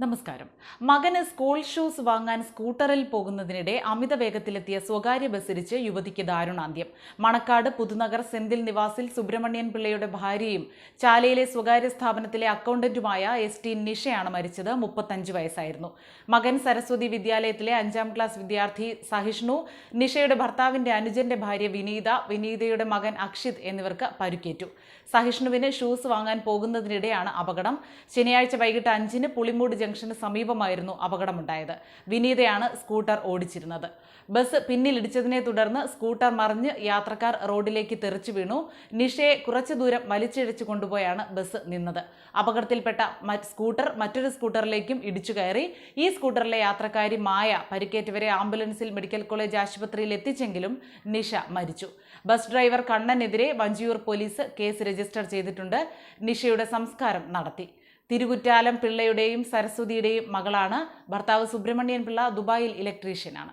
നമസ്കാരം. മകന് school shoes വാങ്ങാൻ സ്കൂട്ടറിൽ പോകുന്നതിനിടെ അമിത വേഗത്തിലെത്തിയ സ്വകാര്യ ബസ്സിരിച്ച് യുവതിക്ക് ദാരുണാന്ത്യം. മണക്കാട് പുതുനഗർ സെന്തിൽ നിവാസിൽ സുബ്രഹ്മണ്യൻ പിള്ളയുടെ ഭാര്യയും ചാലയിലെ സ്വകാര്യ സ്ഥാപനത്തിലെ അക്കൗണ്ടന്റുമായ എസ് ടി നിഷയാണ് മരിച്ചത് മുപ്പത്തഞ്ച് വയസ്സായിരുന്നു. മകൻ സരസ്വതി വിദ്യാലയത്തിലെ അഞ്ചാം ക്ലാസ് വിദ്യാർത്ഥി സഹിഷ്ണു നിഷയുടെ ഭർത്താവിന്റെ അനുജന്റെ ഭാര്യ വിനീത വിനീതയുടെ മകൻ അക്ഷിത് എന്നിവർക്ക് പരുക്കേറ്റു. സഹിഷ്ണുവിന് ഷൂസ് വാങ്ങാൻ പോകുന്നതിനിടെയാണ് അപകടം. ശനിയാഴ്ച വൈകിട്ട് അഞ്ചിന് പുളിമൂട് ജംഗ്ഷന് സമീപമായിരുന്നു അപകടമുണ്ടായത്. വിനീതയാണ് സ്കൂട്ടർ ഓടിച്ചിരുന്നത്. ബസ് പിന്നിലിടിച്ചതിനെ തുടർന്ന് സ്കൂട്ടർ മറിഞ്ഞ് യാത്രക്കാർ റോഡിലേക്ക് തെറിച്ചു വീണു. നിഷയെ കുറച്ചു ദൂരം വലിച്ചിഴച്ചു കൊണ്ടുപോയാണ് ബസ് നിന്നത്. അപകടത്തിൽപ്പെട്ട സ്കൂട്ടർ മറ്റൊരു സ്കൂട്ടറിലേക്കും ഇടിച്ചു കയറി. ഈ സ്കൂട്ടറിലെ യാത്രക്കാരി മായ പരിക്കേറ്റവരെ ആംബുലൻസിൽ മെഡിക്കൽ കോളേജ് ആശുപത്രിയിൽ എത്തിച്ചെങ്കിലും നിഷ മരിച്ചു. ബസ് ഡ്രൈവർ കണ്ണനെതിരെ വഞ്ചിയൂർ പോലീസ് കേസ് രജിസ്റ്റർ ചെയ്തിട്ടുണ്ട്. നിഷയുടെ സംസ്കാരം നടത്തി. തിരുകുറ്റാലം പിള്ളയുടെയും സരസ്വതിയുടെയും മകളാണ്. ഭർത്താവ് സുബ്രഹ്മണ്യൻ പിള്ള ദുബായിൽ ഇലക്ട്രീഷ്യനാണ്.